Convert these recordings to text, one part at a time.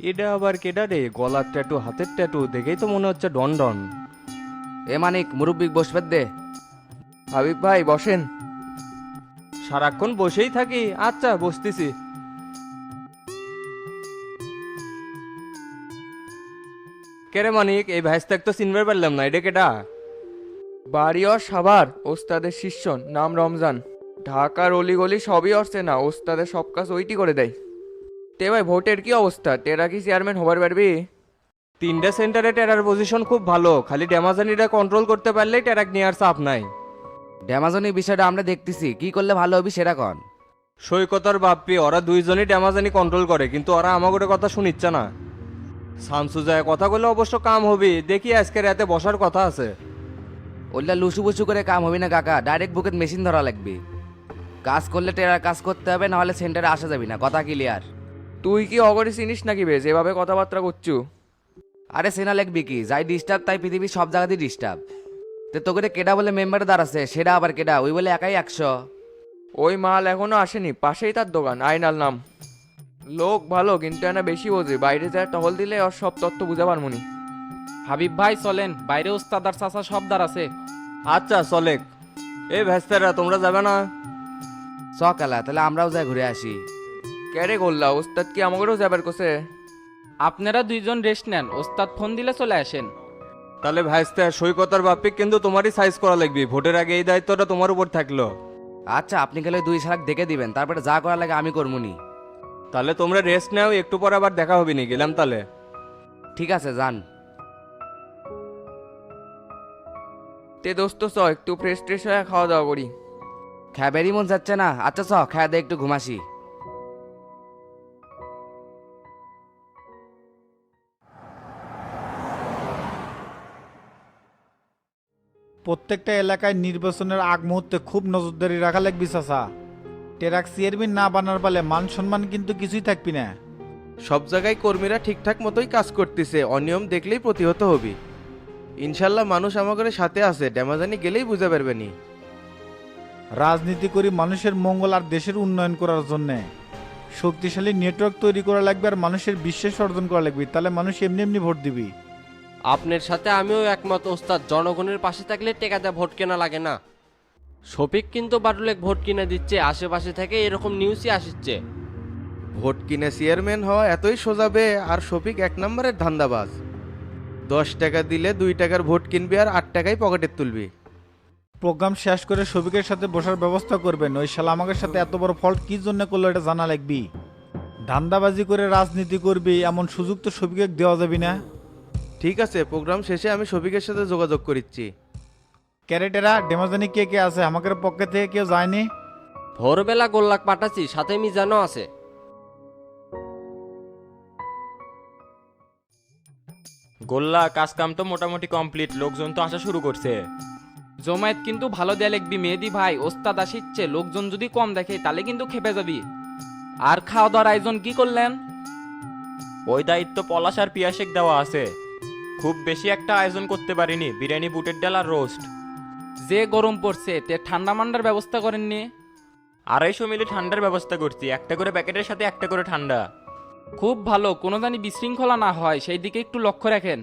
এটা আবার কেডা রে? গলার ট্যাটু হাতের ট্যাটু দেখেই তো মনে হচ্ছে ডন ডন। এ মানিক মুরব্বিক বসবে দে। হাবিব ভাই বসেন। সারাক্ষণ বসেই থাকি। আচ্ছা বসতেছি। কেরে মানিক এই ভাইস্তাক তো চিনবার পারলাম না এটা কেডা? বাড়িও সাভার ওস্তাদের শিষ্য নাম রমজান। ঢাকার অলিগলি সবই অসছে না ওস্তাদের সব কাজ ওইটি করে দেয়। তে ভাই ভোটের কি অবস্থা? টেরা কি চেয়ারম্যান হবার পারবি? তিনটা সেন্টারে টেরার পজিশন খুব ভালো খালি ড্যামাজানিটা কন্ট্রোল করতে পারলেই টেরাক নেওয়ার চাপ নাই। ড্যামাজনের বিষয়টা আমরা দেখতেছি কি করলে ভালো হবে সেটা কন। সৈকতর বাপ্পি ওরা দুইজনই ড্যামাজানি কন্ট্রোল করে কিন্তু ওরা আমাকে কথা শুনিচ্ছে না। শামসু যায় কথা বলে অবশ্য কাম হবে দেখি আজকে রাতে বসার কথা আছে। ওইটা লুসু বুসু করে কাম হবে না কাকা ডাইরেক্ট বুকের মেশিন ধরা লাগবে। কাজ করলে টেরার কাজ করতে হবে নাহলে সেন্টারে আসা যাবি না কথা ক্লিয়ার তুই কি অগরে চিনিস নাকি বেশ? এভাবে কথাবার্তা করছু। আরে সেনা লেখবি কি যাই ডিস্টার্ব তাই পৃথিবীর সব জায়গাতেই ডিস্টার্ব তো তোকে কেডা বলে মেম্বার দাঁড়াচ্ছে সেটা আবার কেডা? ওই বলে একাই একশো। ওই মাল এখনও আসেনি পাশেই তার দোকান আইনাল নাম। লোক ভালো কিন্তু এনা বেশি বোঝে বাইরে যায় টহল দিলে ওর সব তথ্য বুঝা পারমুনি। হাবিব ভাই চলেন বাইরে ওস্তাদার চাচা সব দার আছে। আচ্ছা চলেক। এই ভেস্তারা তোমরা যাবে না? সকালা তাহলে আমরাও যাই ঘুরে আসি। ক্যারে করলা ওস্তাদ কি আমাকেও যাবার কোসে আপনারা দুইজন রেস্ট নেন ওস্তাদ ফোন দিলে চলে আসেন। তাহলে ভাইস্তা সৈকতর বাপ্পি কিন্তু তোমারই সাইজ করা লাগবে। ভোটের আগে এই দায়িত্বটা তোমার উপর থাকল। আচ্ছা আপনি গেলে দুই শালাক দেখে দিবেন তারপরে যা করা লাগে আমি করমুনি। তাহলে তোমরা রেস্ট নাও একটু পর আবার দেখা হবে নি গেলাম তাহলে। ঠিক আছে যান। তে দোস্ত চ একটু ফ্রেশ ট্রেশ হয়ে খাওয়া দাওয়া করি। খ্যাবেরই মন যাচ্ছে না। আচ্ছা চ খায়া দে একটু ঘুমাসি। প্রত্যেকটা এলাকায় নির্বাচনের আগ মুহূর্তে খুব নজরদারি রাখা লাগবি চাচা। টেরাক চেয়ারম্যান না বানার পালে মান সম্মান কিন্তু কিছুই থাকবি না। সব জায়গায় কর্মীরা ঠিকঠাক মতোই কাজ করতেছে অনিয়ম দেখলেই প্রতিহত হবি। ইনশাল্লাহ মানুষ আমাদের সাথে আছে ড্যামাজানি গেলেই বুঝে পারবেনি রাজনীতি করি মানুষের মঙ্গল আর দেশের উন্নয়ন করার জন্য। শক্তিশালী নেটওয়ার্ক তৈরি করা লাগবে আর মানুষের বিশ্বাস অর্জন করা লাগবে তাহলে মানুষ এমনি এমনি ভোট দিবি। আপনার সাথে আমিও একমত ওস্তাদ। জনগণের পাশে থাকলে টেকাতে ভোট কেনা লাগে না। শফিক কিন্তু বাটুলেক ভোট কিনে দিচ্ছে আশেপাশে থেকে এরকম নিউজই আসছে। ভোট কিনে চেয়ারম্যান হওয়া এতই সোজাবে আর শফিক এক নম্বরের ধান্দাবাজ। দশ টাকা দিলে দুই টাকার ভোট কিনবি আর আট টাকাই পকেটে তুলবি। প্রোগ্রাম শেষ করে শফিকের সাথে বসার ব্যবস্থা করবেন। ওই শালা আমাদের সাথে এত বড় ফল্ট কি জন্য করল এটা জানা লাগবি? ধান্দাবাজি করে রাজনীতি করবি এমন সুযোগ তো শফিকে দেওয়া যাবি না। ঠিক আছে প্রোগ্রাম শেষে আমি শফিকের সাথে যোগাযোগ করিচ্ছি। ক্যারেটেরা ডেমাজানি কে কে আছে? আমাদের পক্ষে থেকে কেউ যায়নি? ভোরবেলা গোল্লাক পাঠাচ্ছি সাথে মিজানও আছে। গোল্লা কাজ কাম তো মোটামুটি কমপ্লিট লোকজন তো আসা শুরু করছে। জমায়েত কিন্তু ভালো দেয়া লিখবি মেহেদি ভাই ওস্তাদ আসিচ্ছে লোকজন যদি কম দেখে তাহলে কিন্তু খেপে যাবি। আর খাওয়া দাওয়ার আয়োজন কি করলেন? ওই দায়িত্ব পলাশ আর পিয়াসেক দেওয়া আছে। খুব বেশি একটা আয়োজন করতে পারিনি বিরিয়ানি বুটের ডাল আর রোস্ট। যে গরম পড়ছে তে ঠান্ডা মান্ডার ব্যবস্থা করেননি। আড়াইশো মিলি ঠান্ডার ব্যবস্থা করছি একটা করে প্যাকেটের সাথে একটা করে ঠান্ডা। খুব ভালো কোনো জানি বিশৃঙ্খলা না হয় সেই দিকে একটু লক্ষ্য রাখেন।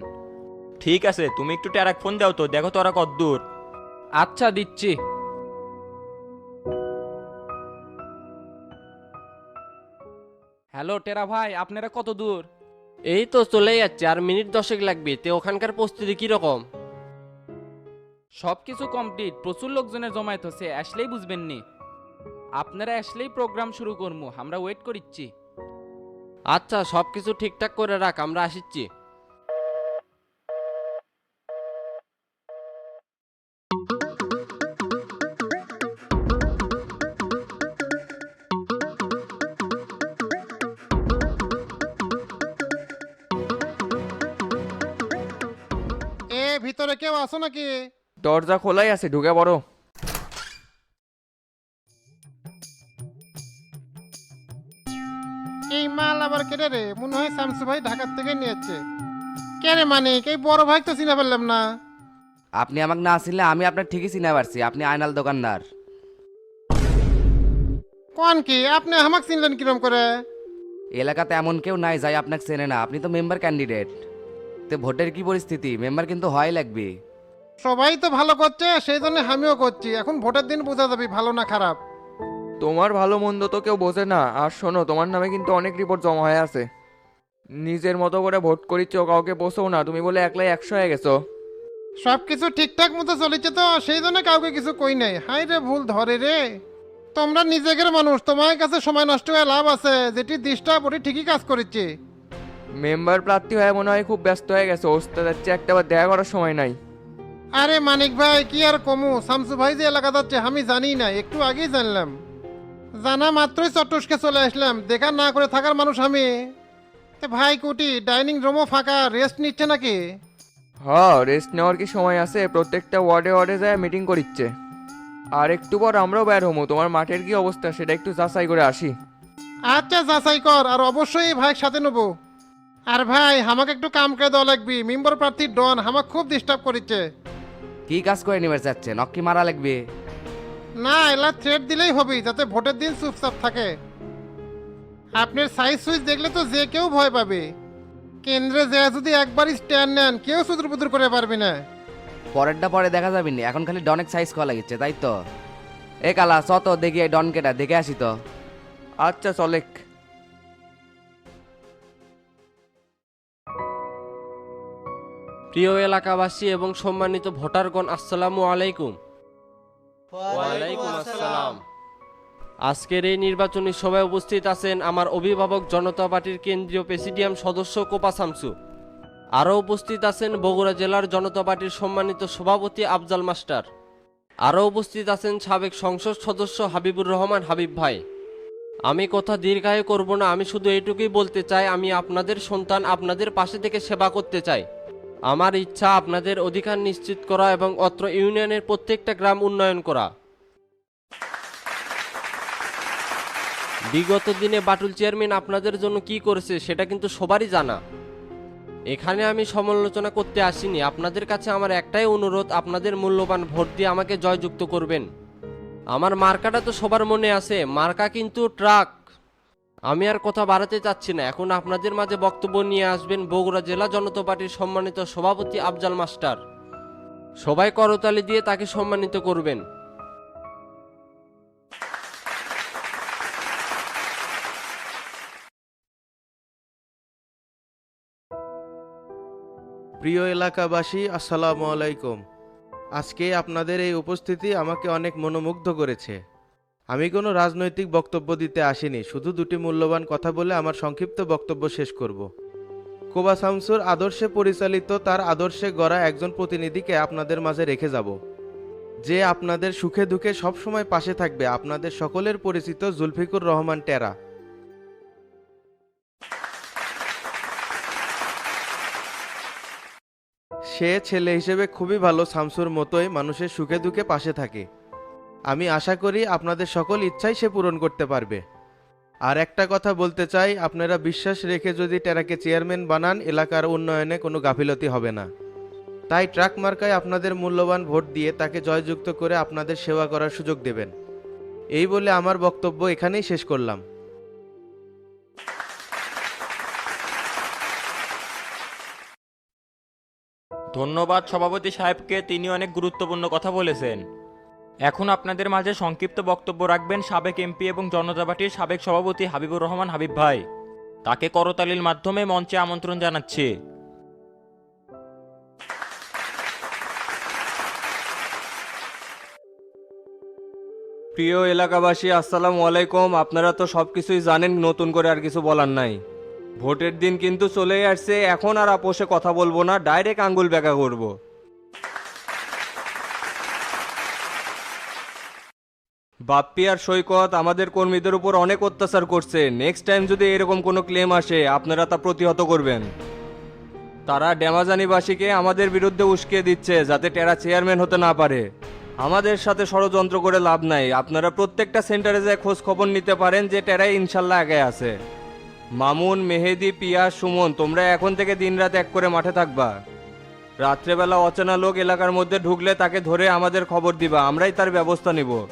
ঠিক আছে তুমি একটু ট্যারাক ফোন দাও তো দেখো তোরা কদ্দূর আচ্ছা দিচ্ছি। হ্যালো টেরা ভাই আপনারা কত দূর? এই তো চলে যাচ্ছে আর মিনিট দশেক লাগবে। তে ওখানকার প্রস্তুতি কীরকম? সব কিছু কমপ্লিট প্রচুর লোকজনের জমায়েত হচ্ছে আসলেই বুঝবেন নি আপনারা আসলেই প্রোগ্রাম শুরু করব আমরা ওয়েট করিচ্ছি। আচ্ছা সব কিছু ঠিকঠাক করে রাখ আমরা আসিচ্ছি। ভিতরে কেউ আসো নাকি? দরজা খোলাই আছে ঢুকে পড়ো। এই মাল আবার কেটে রে মনে হয় শামসু ভাই ঢাকার থেকে নিয়েছে। কে রে মানে এই বড় ভাই তো চিনা পারলাম না। আপনি আমাকে না আসলে আমি আপনার ঠিকই চিনে পারছি আপনি আয়নাল দোকানদার। কোন কি আপনি আমাকে চিনলেন কিরম করে? এলাকাতে এমন কেউ নাই যাই আপনাকে চেনে না আপনি তো মেম্বার ক্যান্ডিডেট। তো ভোটের কি পরিস্থিতি? মেম্বার কিন্তু হয় লাগবে। সবাই তো ভালো করছে সেই জন্য আমিও করছি। এখন ভোটের দিন বোঝা যাবে ভালো না খারাপ। তোমার ভালো মন্দ তো কেউ বোঝে না। আর শোনো তোমার নামে কিন্তু অনেক রিপোর্ট জমা হয়ে আছে। নিজের মতো করে ভোট করিচ্ছ কাউকে পোষো না। তুমি বলে একলাই একশো হয়ে গেছো। সব কিছু ঠিকঠাক মতো চলেছে তো সেই জন্য কাউকে কিছু কই নাই। হাই রে ভুল ধরে রে। তোমরা নিজেদের মানুষ তোমার কাছে সময় নষ্ট হয়ে লাভ আছে। যেটি ডিস্টার্ব ওটি ঠিকই কাজ করেছে। মেম্বার প্রার্থী হয়ে মনে হয় খুব ব্যস্ত হয়ে গেছে ওস্তাদের চেয়ে একটা বার দেখা করার সময় নাই। আরে মানিক ভাই কি আর কমু? শামসু ভাই যে এলাকা যাচ্ছে আমি জানি না একটু আগেই জানলাম। জানা মাত্রই চট্টসকে চলে আসলাম দেখা না করে থাকার মানুষ আমি। তে ভাই কুটি ডাইনিং রুমও ফাঁকা রেস্ট নিচ্ছে নাকি? হ্যাঁ রেস্ট নেওয়ার কি সময় আছে? প্রত্যেকটা ওয়ার্ডে ওয়ার্ডে যায় মিটিং করিচ্ছে। আর একটু পর আমরাও বের হব তোমার মাঠের কি অবস্থা? সেটা একটু যাচাই করে আসি। আচ্ছা যাচাই কর আর অবশ্যই ভাই সাথে নেব। আর ভাই আমাকে একটু কাম করে দেওয়া লাগবে। মেম্বার প্রার্থী ডন আমাকে খুব ডিস্টার্ব করেছে কি কাজ করে নিবে চাচ্ছে নক্কি মারা লাগবে। না এলা থ্রেড দিলেই হবে যাতে ভোটের দিন চুপচাপ থাকে। আপনার সাইজ সুইচ দেখলে তো যে কেউ ভয় পাবে। কেন্দ্রে যে যদি একবারই স্ট্যান্ড নেন কেউ সুদূর করে পারবে না। পরেরটা পরে দেখা যাবে না এখন খালি ডনেক সাইজ করা লাগিচ্ছে তাই তো? এ কালা চত দেখি এই ডন কেটা দেখে আসি তো। আচ্ছা চলেক। প্রিয় এলাকাবাসী এবং সম্মানিত ভোটারগণ আসসালামু আলাইকুম। ওয়ালাইকুম আসসালাম। আজকের এই নির্বাচনী সভায় উপস্থিত আছেন আমার অভিভাবক জনতা পার্টির কেন্দ্রীয় প্রেসিডিয়াম সদস্য কোপা শামসু আরও উপস্থিত আছেন বগুড়া জেলার জনতা পার্টির সম্মানিত সভাপতি আফজাল মাস্টার। আরও উপস্থিত আছেন সাবেক সংসদ সদস্য হাবিবুর রহমান হাবিব ভাই। আমি কথা দীর্ঘায়ু করব না আমি শুধু এইটুকুই বলতে চাই আমি আপনাদের সন্তান আপনাদের পাশে থেকে সেবা করতে চাই। আমার ইচ্ছা আপনাদের অধিকার নিশ্চিত করা এবং অত্র ইউনিয়নের প্রত্যেকটা গ্রাম উন্নয়ন করা। বিগত দিনে বাটুল চেয়ারম্যান আপনাদের জন্য কি করেছে সেটা কিন্তু সবারই জানা। এখানে আমি সমালোচনা করতে আসিনি। আপনাদের কাছে আমার একটাই অনুরোধ, আপনাদের মূল্যবান ভোট দিয়ে আমাকে জয়যুক্ত করবেন। আমার মার্কাটা তো সবার মনে আছে। মার্কা কিন্তু ট্রাক। আমি আর কথা বাড়াতে চাচ্ছি না। এখন আপনাদের মাঝে বক্তব্য নিয়ে আসবেন বগুড়া জেলা জনতা পার্টির সম্মানিত সভাপতি আফজাল মাস্টার। সবাই করতালি দিয়ে তাকে সম্মানিত করবেন। প্রিয় এলাকাবাসী, আসসালামু আলাইকুম। আজকে আপনাদের এই উপস্থিতি আমাকে অনেক মনোমুগ্ধ করেছে। আমি কোনো রাজনৈতিক বক্তব্য দিতে আসিনি, শুধু দুটি মূল্যবান কথা বলে আমার সংক্ষিপ্ত বক্তব্য শেষ করব। কোবা শামসুর আদর্শে পরিচালিত তার আদর্শে গড়া একজন প্রতিনিধিকে আপনাদের মাঝে রেখে যাব। যে আপনাদের সুখে দুঃখে সবসময় পাশে থাকবে আপনাদের সকলের পরিচিত জুলফিকুর রহমান টেরা। সে ছেলে হিসেবে খুবই ভালো শামসুর মতোই মানুষের সুখে দুঃখে পাশে থাকে। আমি আশা করি আপনাদের সকল ইচ্ছাই সে পূরণ করতে পারবে। আর একটা কথা বলতে চাই, আপনারা বিশ্বাস রেখে যদি টেরাকে চেয়ারম্যান বানান, এলাকার উন্নয়নে কোনো গাফিলতি হবে না। তাই ট্রাক মার্কায় আপনাদের মূল্যবান ভোট দিয়ে তাকে জয়যুক্ত করে আপনাদের সেবা করার সুযোগ দেবেন। এই বলে আমার বক্তব্য এখানেই শেষ করলাম। ধন্যবাদ সভাপতি সাহেবকে তিনি অনেক গুরুত্বপূর্ণ কথা বলেছেন। এখন আপনাদের মাঝে সংক্ষিপ্ত বক্তব্য রাখবেন সাবেক এমপি এবং জনতা পার্টির সাবেক সভাপতি হাবিবুর রহমান হাবিব ভাই। তাকে করতালির মাধ্যমে মঞ্চে আমন্ত্রণ জানাচ্ছি। প্রিয় এলাকাবাসী, আসসালামু আলাইকুম। আপনারা তো সব কিছুই জানেন, নতুন করে আর কিছু বলার নাই। ভোটের দিন কিন্তু চলেই আসছে। এখন আর আপোষে কথা বলব না, ডাইরেক্ট আঙ্গুল বেঁকা করব। বাপ্পি আর সৈকত আমাদের কর্মীদের উপর অনেক অত্যাচার করছে। নেক্সট টাইম যদি এরকম কোনো ক্লেম আসে, আপনারা তা প্রতিহত করবেন। তারা ড্যামাজানিবাসীকে আমাদের বিরুদ্ধে উস্কিয়ে দিচ্ছে যাতে টেরা চেয়ারম্যান হতে না পারে। আমাদের সাথে ষড়যন্ত্র করে লাভ নাই। আপনারা প্রত্যেকটা সেন্টারে যায় খোঁজ খবর নিতে পারেন যে টেরাই ইনশাল্লাহ আগে আছে। মামুন, মেহেদি পিয়া সুমন, তোমরা এখন থেকে দিনরাত এক করে মাঠে থাকবা। রাত্রেবেলা অচেনা লোক এলাকার মধ্যে ঢুকলে তাকে ধরে আমাদের খবর দিবা। আমরাই তার ব্যবস্থা নিব।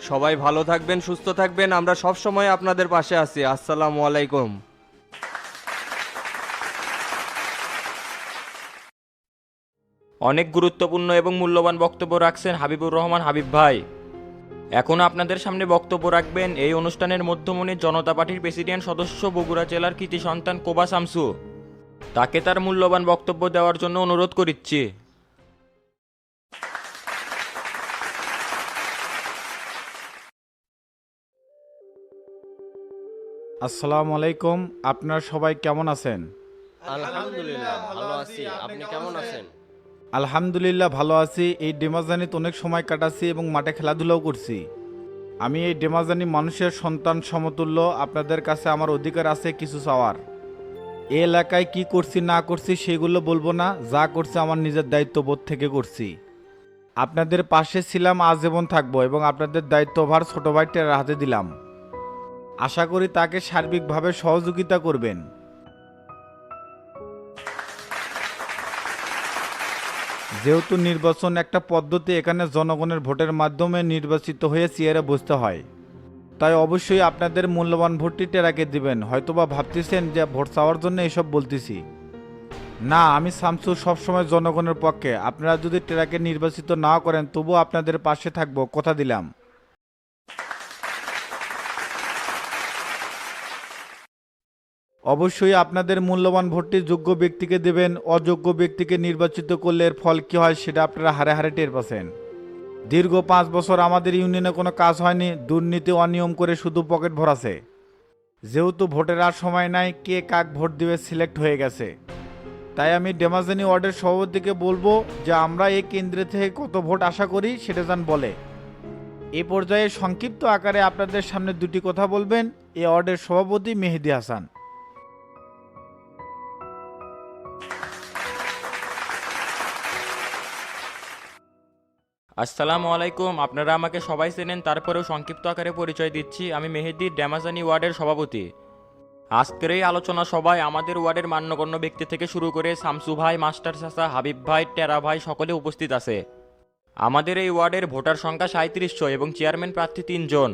সবাই ভালো থাকবেন, সুস্থ থাকবেন। আমরা সব সময় আপনাদের পাশে আছি। আসসালামু আলাইকুম। অনেক গুরুত্বপূর্ণ এবং মূল্যবান বক্তব্য রাখছেন হাবিবুর রহমান হাবিব ভাই। এখন আপনাদের সামনে বক্তব্য রাখবেন এই অনুষ্ঠানের মধ্যমণি জনতা পার্টির প্রেসিডেন্ট সদস্য বগুড়া জেলার কৃতি সন্তান কোবা শামসু। তাকে তার মূল্যবান বক্তব্য দেওয়ার জন্য অনুরোধ করিচ্ছি। আসসালামু আলাইকুম। আপনারা সবাই কেমন আছেন? আলহামদুলিল্লাহ ভালো আছি। আপনি কেমন আছেন? আলহামদুলিল্লাহ ভালো আছি। এই ডেমাজানিত অনেক সময় কাটাচ্ছি এবং মাঠে খেলাধুলাও করছি। আমি এই ডেমাজানি মানুষের সন্তান সমতুল্য। আপনাদের কাছে আমার অধিকার আছে কিছু চাওয়ার। এই এলাকায় কি করছি না করছি সেগুলো বলব না। যা করছি আমার নিজের দায়িত্ববোধ থেকে করছি। আপনাদের পাশে ছিলাম আজীবন থাকব এবং আপনাদের দায়িত্বভার ছোট ভাইটার হাতে দিলাম। আশা করি তাকে সার্বিকভাবে সহযোগিতা করবেন। যেহেতু নির্বাচন একটা পদ্ধতি, এখানে জনগণের ভোটের মাধ্যমে নির্বাচিত হয়ে চেয়ারে বসতে হয়। তাই অবশ্যই আপনাদের মূল্যবান ভোটটি টেরাকে দিবেন। হয়তোবা ভাবতেছেন যে ভোট চাওয়ার জন্য এসব বলতেছি। না, আমি শামসু সবসময় জনগণের পক্ষে। আপনারা যদি টেরাকে নির্বাচিত না করেন, তবুও আপনাদের পাশে থাকব, কথা দিলাম। অবশ্যই আপনাদের মূল্যবান ভোটটি যোগ্য ব্যক্তিকে দেবেন, অযোগ্য ব্যক্তিকে নির্বাচিত করলে এর ফল কী হয় সেটা আপনারা হারে হারে টের পাচ্ছেন। দীর্ঘ পাঁচ বছর আমাদের ইউনিয়নে কোনো কাজ হয়নি, দুর্নীতি, অনিয়ম করে শুধু পকেট ভরাছে যেহেতু ভোটের আর সময় নাই, কে কাক ভোট দিবে সিলেক্ট হয়ে গেছে। তাই আমি ডেমাজানি ওয়ার্ডের সভাপতিকে বলব যে আমরা এই কেন্দ্রে থেকে কত ভোট আশা করি সেটা যেন বলে। এ পর্যায়ে সংক্ষিপ্ত আকারে আপনাদের সামনে দুটি কথা বলবেন। এ ওয়ার্ডের সভাপতি মেহেদি হাসান। আসসালামু আলাইকুম। আপনারা আমাকে সবাই চেনেন, তারপরেও সংক্ষিপ্ত আকারে পরিচয় দিচ্ছি। আমি মেহেদি, ড্যামাজানি ওয়ার্ডের সভাপতি। আজকের এই আলোচনা সবাই আমাদের ওয়ার্ডের মান্যগণ্য ব্যক্তি থেকে শুরু করে শামসু ভাই, মাস্টার চাচা, হাবিব ভাই, টেরা ভাই সকলে উপস্থিত আছে। আমাদের এই ওয়ার্ডের ভোটার সংখ্যা সাঁত্রিশশো এবং চেয়ারম্যান প্রার্থী তিনজন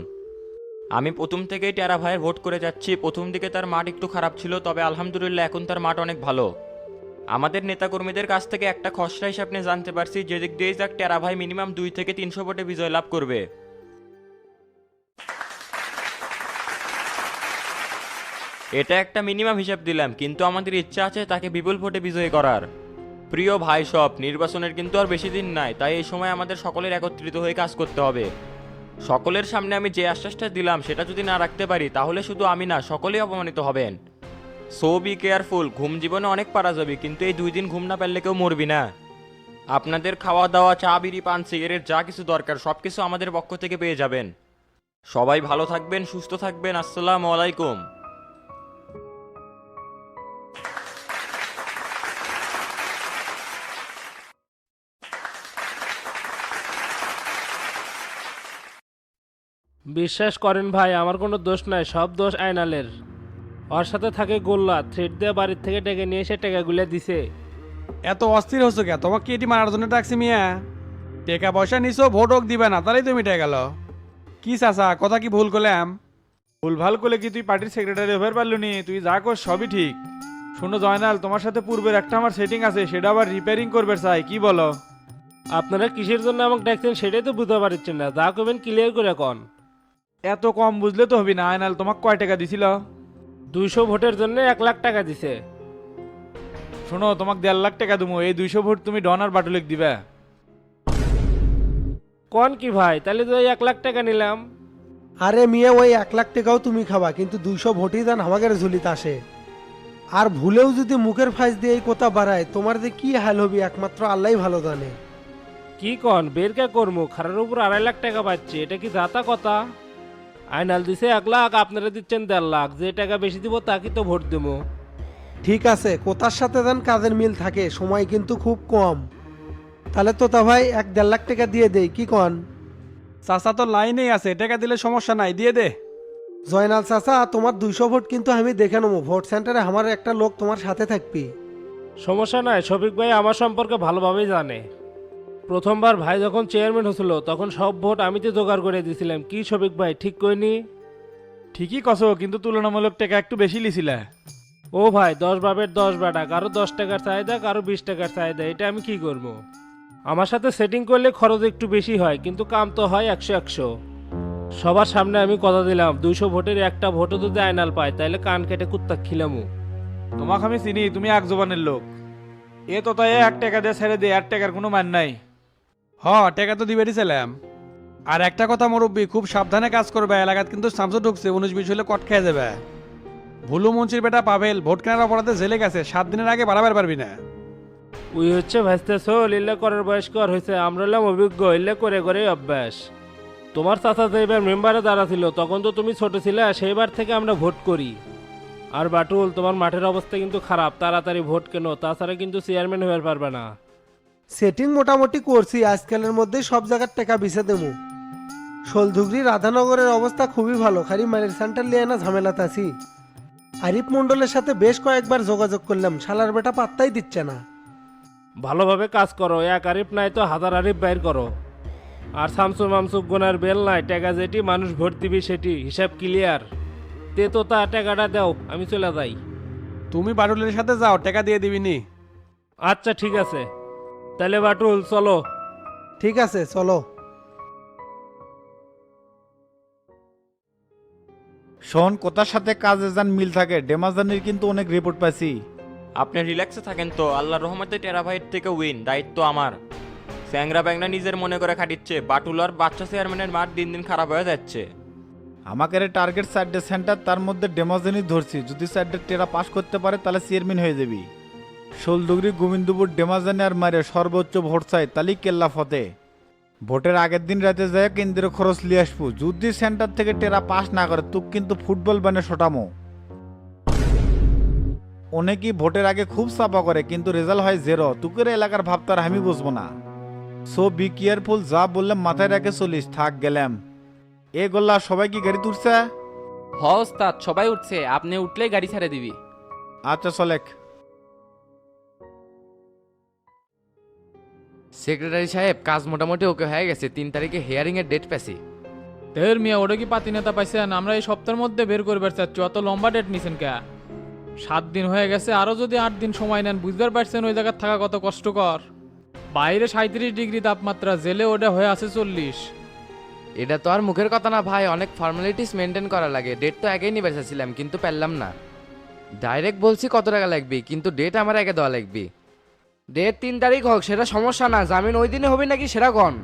আমি প্রথম থেকেই টেরা ভাইয়ের ভোট করে যাচ্ছি। প্রথম দিকে তার মাঠ একটু খারাপ ছিল, তবে আলহামদুলিল্লাহ এখন তার মাঠ অনেক ভালো। আমাদের নেতাকর্মীদের কাছ থেকে একটা খসড়া হিসাব জানতে পারছি, যে দিক দিয়েই যাক টেরা ভাই মিনিমাম দুই থেকে তিনশো ভোটে বিজয় লাভ করবে। এটা একটা মিনিমাম হিসাব দিলাম, কিন্তু আমাদের ইচ্ছা আছে তাকে বিপুল ভোটে বিজয়ী করার। প্রিয় ভাই সব, নির্বাচনের কিন্তু আর বেশি দিন নাই, তাই এই সময় আমাদের সকলের একত্রিত হয়ে কাজ করতে হবে। সকলের সামনে আমি যে আশ্বাসটা দিলাম, সেটা যদি না রাখতে পারি, তাহলে শুধু আমি না, সকলেই অপমানিত হবেন। সো বি কেয়ারফুল, ঘুম জীবনে অনেক পারা যাবে কিন্তু এই দুই দিন ঘুম না পারলে কেউ মরবি না। আপনাদের খাওয়া দাওয়া চা, বিড়ি, পান, সিগারেট, যা কিছু দরকার সব কিছু আমাদের পক্ষ থেকে পেয়ে যাবেন। সবাই ভালো থাকবেন, সুস্থ থাকবেন, আসসালামু আলাইকুম। বিশ্বাস করেন ভাই, আমার কোনো দোষ নাই, সব দোষ আয়নালের। ওর সাথে থাকে গোল্লা থ্রেড দিয়ে বাড়ির থেকে ডেকে নিয়ে এসে টেকাগুলো দিছে। এত অস্থির হচ্ছে কে তোমাকে কি এটি মারার জন্য ডাকছি মিয়া? টাকা পয়সা নিছো ভোট হোক দিবে না তাহলেই তুমি মিটে গেল কি চাচা কথা কি ভুল করলাম? ভুল ভালো করলে কি তুই পার্টির সেক্রেটারি হয়ে পারলু নি তুই যা কর সবই ঠিক। শোনো জয়নাল তোমার সাথে পূর্বের একটা আমার সেটিং আছে সেটা আবার রিপেয়ারিং করবে চাই কি বলো? আপনারা কিসের জন্য আমাকে ডাকছেন সেটাই তো বুঝতে পারছেন না যা করবেন ক্লিয়ার করে কন। এত কম বুঝলে তো হবি না আয়নাল তোমাকে কয় টাকা দিছিল? দুইশো ভোটের জন্য এক লাখ টাকা দিছে। শোনো তোমাকে দেড় লাখ টাকা দেবো। এই দুইশো ভোট তুমি ডন আর বাটুলেক দিবে। কন কি ভাই? তাহলে তো এই এক লাখ টাকা নিলাম। আরে মিয়া ওই এক লাখ টাকাও তুমি খাবা কিন্তু দুইশো ভোটই দেন আমাদের ঝুলিতে আসে। আর ভুলেও যদি মুখের ফাঁস দিয়ে এই কথা বাড়ায় তোমার যে কি হাল হবি একমাত্র আল্লাহ ভালো জানে। কি কন? বের কে করব খারার উপর আড়াই লাখ টাকা পাচ্ছি এটা কি যাতা কথা? আইনাল দিছে এক লাখ আপনারা দিচ্ছেন দেড় লাখ। যে টাকা বেশি দিব তাকে তো ভোট দেবো। ঠিক আছে কোথার সাথে দেন কাজের মিল থাকে সময় কিন্তু খুব কম। তাহলে তো তা ভাই এক দেড় লাখ টাকা দিয়ে দেই কি কন? চাচা তো লাইনেই আছে টাকা দিলে সমস্যা নাই দিয়ে দে। জয়নাল চাচা তোমার দুইশো ভোট কিন্তু আমি দেখে নেব ভোট সেন্টারে আমার একটা লোক তোমার সাথে থাকবি। সমস্যা নাই শফিক ভাই আমার সম্পর্কে ভালোভাবেই জানে। প্রথমবার ভাই যখন চেয়ারম্যান হয়েছিল তখন সব ভোট আমি তো জোগাড় করে দিয়েছিলাম। কি শফিক ভাই ঠিক কইনি? ঠিকই কছো কিন্তু তুলনামূলক টাকা একটু বেশি লিছিলে। ও ভাই দশ বাবের দশ বাটা কারও দশ টাকার চাহিদা কারও বিশ টাকার চাহিদা এটা আমি কি করব? আমার সাথে সেটিং করলে খরচ একটু বেশি হয় কিন্তু কাম তো হয় একশো একশো। সবার সামনে আমি কথা দিলাম দুইশো ভোটের একটা ভোটও যদি আয়নাল পায় তাহলে কান কেটে কুত্তা খিলামু। তোমাকে আমি চিনি তুমি এক জবানের লোক। এ তো তাই এক টাকা দিয়ে ছেড়ে দিয়ে এক টাকার কোনো মান নাই। হ, টাকা তো দিবেরই ছিলাম আর একটা কথা মুরব্বী, খুব সাবধানে কাজ করবে, এলাকাত কিন্তু সামসু ঢুকছে, উনিশ বিশ হলে কট খেয়ে যাবে। ভুলু মঞ্চির বেটা পাবেল ভোট কেনার অপরাধে জেলে গেছে, সাত দিনের আগে বাড়াবার পারবি না। ওই হচ্ছে ভাসতে সোল, ইল্লে করার বয়স কর হয়েছে আমরা হলাম অভিজ্ঞ, ইল্লে করে করে অভ্যাস। তোমার চাচা যে এবার মেম্বারে দাঁড়া ছিল, তখন তো তুমি ছোট ছিলে, সেইবার থেকে আমরা ভোট করি। আর বাটুল, তোমার মাঠের অবস্থা কিন্তু খারাপ, তাড়াতাড়ি ভোট কেন, তাছাড়া কিন্তু চেয়ারম্যান হয়ে পারবে না। সেটিং মোটামুটি করছি আজকালের মধ্যে সব জায়গার টাকা বিছে দেবো। শোলধুগরি রাধানগরের অবস্থা খুবই ভালো খালি মারের সেন্টার লিয়ে না ঝামেলাতে আছি। আরিফ মণ্ডলের সাথে বেশ কয়েকবার যোগাযোগ করলাম শালার বেটা পাত্তাই দিচ্ছে না। ভালোভাবে কাজ করো এক আরিফ নাই তো হাজার আরিফ বাইর করো। আর সামসু মামসুক গোনার বেল নাই টাকা যেটি মানুষ ভোট দিবি সেটি হিসাব ক্লিয়ার তে তো তা টাকাটা দাও আমি চলে যাই। তুমি বাটুলের সাথে যাও টাকা দিয়ে দিবি নি আচ্ছা ঠিক আছে। তাহলে বাটুল চলো। ঠিক আছে চলো। শোন কোথার সাথে কাজে যান মিল থাকে। ডেমাজানির কিন্তু অনেক রিপোর্ট পাইছি। আপনি রিল্যাক্সে থাকেন তো। আল্লাহর রহমতে টেরাভাইট থেকে উইন দায়িত্ব আমার। স্যাংরা ব্যাংরা নিজের মনে করে খাটিচ্ছে। বাটুল আর বাচ্চা চেয়ারম্যানের মাঠ দিন দিন খারাপ হয়ে যাচ্ছে। আমাকে টার্গেট সাইডে সেন্টার তার মধ্যে ডেমাজানি ধরছি। যদি সাইডে টেরা পাস করতে পারে তাহলে চেয়ারম্যান হয়ে যাবি। শোলদুগরি গোবিন্দপুর ডেমাজানি আর মারে সর্বোচ্চ ভোট চাই তালি কেল্লা ফতে। ভোটের আগের দিন রাতে যায় কেন্দ্রীয় খরচ লিয়ে আসব। যদি সেন্টার থেকে টেরা পাস না করে তুক কিন্তু ফুটবল বানে শোটামো। অনেকেই ভোটের আগে খুব চাপা করে কিন্তু রেজাল্ট হয় জেরো তুকের এলাকার ভাব তার আমি বুঝব না। সো বি কেয়ারফুল যা বললাম মাথায় রেখে চলিস থাক গেলাম। এ গোল্লা সবাই কি গাড়ি তুলছে? হ ওস্তাদ সবাই উঠছে। আপনি উঠলেই গাড়ি ছেড়ে দিবি। আচ্ছা চলেক। সেক্রেটারি সাহেব কাজ মোটামুটি ওকে হয়ে গেছে। তিন তারিখে হেয়ারিং এর ডেট পেছি তের মিয়া ওটা কি পাতি নেতা পাইছেন আমরা এই সপ্তাহের মধ্যে বের করবার চাচ্ছি অত লম্বা ডেট নিছেন কে? সাত দিন হয়ে গেছে আরও যদি আট দিন সময় নেন বুঝতে পারছেন ওই জায়গায় থাকা কত কষ্টকর। বাইরে সাঁত্রিশ ডিগ্রি তাপমাত্রা জেলে ওটা হয়ে আছে চল্লিশ। এটা তো আর মুখের কথা না ভাই অনেক ফর্মালিটিস মেনটেন করা লাগে। ডেট তো আগেই নিয়ে বেসেছিলাম কিন্তু পারলাম না। ডাইরেক্ট বলছি কত টাকা লাগবে কিন্তু ডেট আমার আগে দেওয়া লাগবে। ডেট তিন তারিখ হোক সেটা সমস্যা না। জামিন ওই দিনে হবে নাকি সেটা কন?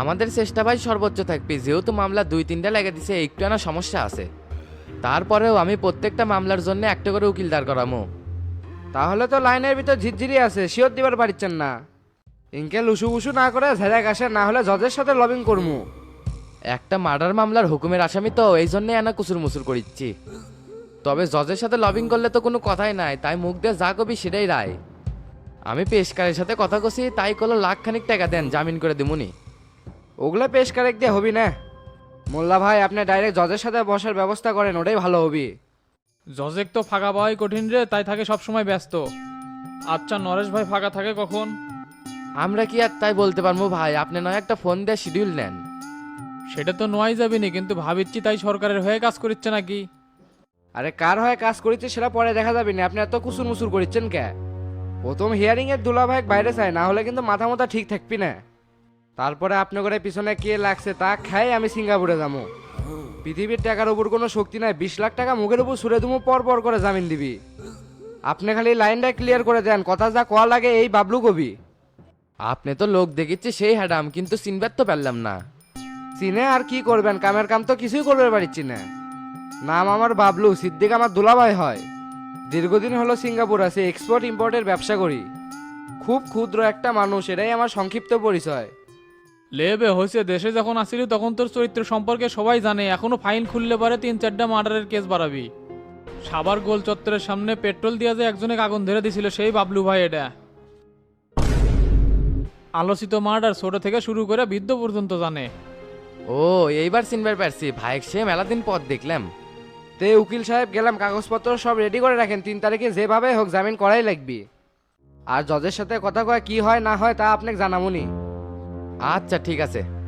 আমাদের চেষ্টা ভাই সর্বোচ্চ থাকবে। যেহেতু মামলা দুই তিনটা লেগে দিছে একটু না সমস্যা আছে। তারপরেও আমি প্রত্যেকটা মামলার জন্য একটা করে উকিল দাঁড় করামো। তাহলে তো লাইনের ভিতর ঝিরঝিরি আছে শিওর দিবার পারছেন না। ইনকে উসু উসু না করে ঝেড়াক আসে না হলে জজের সাথে লবিং করমু। একটা মার্ডার মামলার হুকুমের আসামি তো এই জন্যই আনা কুসুর মুসুর করিচ্ছি। তবে জজের সাথে লবিং করলে তো কোনো কথাই নাই তাই মুখ দিয়ে যা কবি সেটাই রায়। আমি পেশকারের সাথে কথা কছি তাই কলো লাখ খানিক টাকা দেন জামিন করে দিমুনি ওগুলো পেশকারেক দিয়ে হবি না। মোল্লা ভাই আপনি ডাইরেক্ট জজের সাথে বসার ব্যবস্থা করেন ওটাই ভালো হবি। জজেক তো ফাঁকা পাওয়াই কঠিন রে তাই থাকে সবসময় ব্যস্ত। আচ্ছা নরেশ ভাই ফাঁকা থাকে কখন? আমরা কি আর তাই বলতে পারব ভাই আপনি নয় একটা ফোন দিয়ে শিডিউল নেন। সেটা তো নয় যাবি না কিন্তু ভাবিচ্ছি তাই সরকারের হয়ে কাজ করিচ্ছে নাকি? আরে কার হয়ে কাজ করিচ্ছে সেটা পরে দেখা যাবে না আপনি এত কুসুর মুসুর করিচ্ছেন কে? প্রথম হিয়ারিং এর দুলা ভাই বাইরে চাই না হলে কিন্তু মাথা মাথা ঠিক থাকবি না। তারপরে আপনি করে পিছনে কে লাগছে তা খাই আমি সিঙ্গাপুরে যাব। পৃথিবীর টাকার উপর কোনো শক্তি নাই, বিশ লাখ টাকা মুখের উপর সুরে দুমু পর পর করে জামিন দিবি। আপনি খালি লাইনটা ক্লিয়ার করে দেন, কথা যা কয়া লাগে এই বাবলু কবি। আপনি তো লোক দেখিচ্ছে সেই হ্যাডাম কিন্তু চিনবার তো পারলাম না। চিনে আর কি করবেন, কামের কাম তো কিছুই করবে পারছি না। নাম আমার বাবলু, সিদ্দিক আমার দুলাভাই হয়। দীর্ঘদিন হলো সিঙ্গাপুর আছে এক্সপোর্ট ইম্পোর্টের ব্যবসা করি। খুব ক্ষুদ্র একটা মানুষ এটাই আমার সংক্ষিপ্ত পরিচয়। লেবে হয়েছে দেশে যখন আসিলি তখন তোর চরিত্র সম্পর্কে সবাই জানে এখনও ফাইন খুললে পারে তিন চারটা মার্ডারের কেস বাড়াবি। সাবার গোল চত্বরের সামনে পেট্রোল দিয়া যে একজনে আগুন ধরে দিছিল সেই বাবলু ভাই এটা। আলোচিত মার্ডার ছোট থেকে শুরু করে বৃদ্ধ পর্যন্ত জানে। ও এইবার চিনবার পারছি। ভাইক সে মেলা দিন পর দেখলাম। তে উকিল সাহেব গেলাম, কাগজপত্র সব রেডি করে রাখেন। তিন তারিখে যেভাবে হোক জামিন করাই লাগবে। আর জজের সাথে কথা কয় কি হয় না হয় তা আপনাকে জানামুনি। আচ্ছা ঠিক আছে।